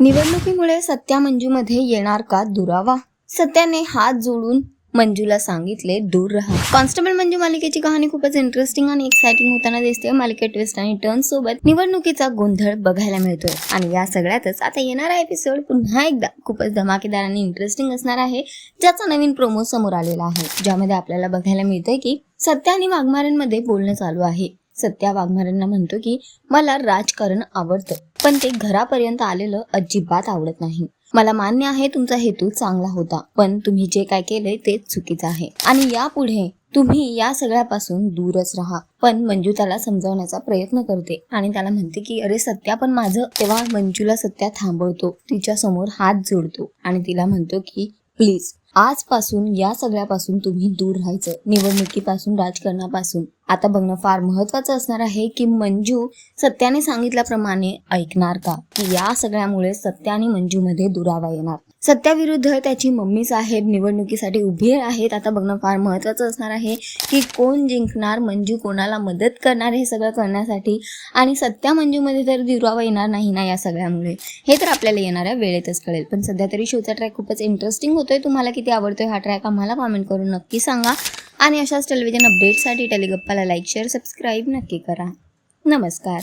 निवडणुकीमुळे सत्या मंजूमध्ये येणार का दुरावा? सत्याने हात जोडून मंजूला सांगितले दूर राहा. कॉन्स्टेबल मंजू मालिकेची कहाणी खूपच इंटरेस्टिंग आणि एक्साइटिंग होताना दिसते. मालिकेत ट्विस्ट आणि टर्न सोबत निवडणुकीचा गोंधळ बघायला मिळतोय. आणि या सगळ्यातच आता येणारा एपिसोड पुन्हा एकदा. खूपच धमाकेदार आणि इंटरेस्टिंग असणार आहे ज्याचा नवीन प्रोमो समोर आलेला आहे. ज्यामध्ये आपल्याला बघायला मिळतंय की सत्या आणि वाघमाऱ्यांमध्ये बोलणं चालू आहे. सत्या वाघमाऱ्यांना म्हणतो की मला राजकारण आवडतं पण ते घरापर्यंत आलेलं अजिबात आवडत नाही. मला मान्य आहे तुमचा हेतू चांगला होता पण तुम्ही जे काय केलंय ते चुकीचं आहे. आणि यापुढे तुम्ही या सगळ्यापासून दूरच राहा. पण मंजू त्याला समजावण्याचा प्रयत्न करते आणि त्याला म्हणते की अरे सत्या पण माझं. तेव्हा मंजूला सत्या थांबवतो तिच्या समोर हात जोडतो आणि तिला म्हणतो की प्लीज आजपासून या सगळ्यापासून तुम्ही दूर राहायचं. निवडणुकीपासून राजकारणापासून. आता बघणं फार महत्वाचं असणार आहे की मंजू सत्याने सांगितल्याप्रमाणे ऐकणार का? की या सगळ्यामुळे सत्याने मंजूमध्ये दुरावा येणार. सत्याविरुद्ध त्याची मम्मी साहेब निवडणुकीसाठी उभे आहेत. आता बघणं फार महत्वाचं असणार आहे की कोण जिंकणार मंजू कोणाला मदत करणार हे सगळं करण्यासाठी. आणि सत्या मंजूमध्ये तर दुरावा येणार नाही ना या सगळ्यामुळे. हे तर आपल्याला येणाऱ्या वेळेतच कळेल. पण सध्या तरी शोचा ट्रॅक खूपच इंटरेस्टिंग होतोय. तुम्हाला किती आवडतोय हा ट्रॅक आम्हाला कॉमेंट करून नक्की सांगा. आणि अशाच टेलिव्हिजन अपडेटसाठी टेलिगप्पाला लाईक शेअर सबस्क्राईब नक्की करा. नमस्कार.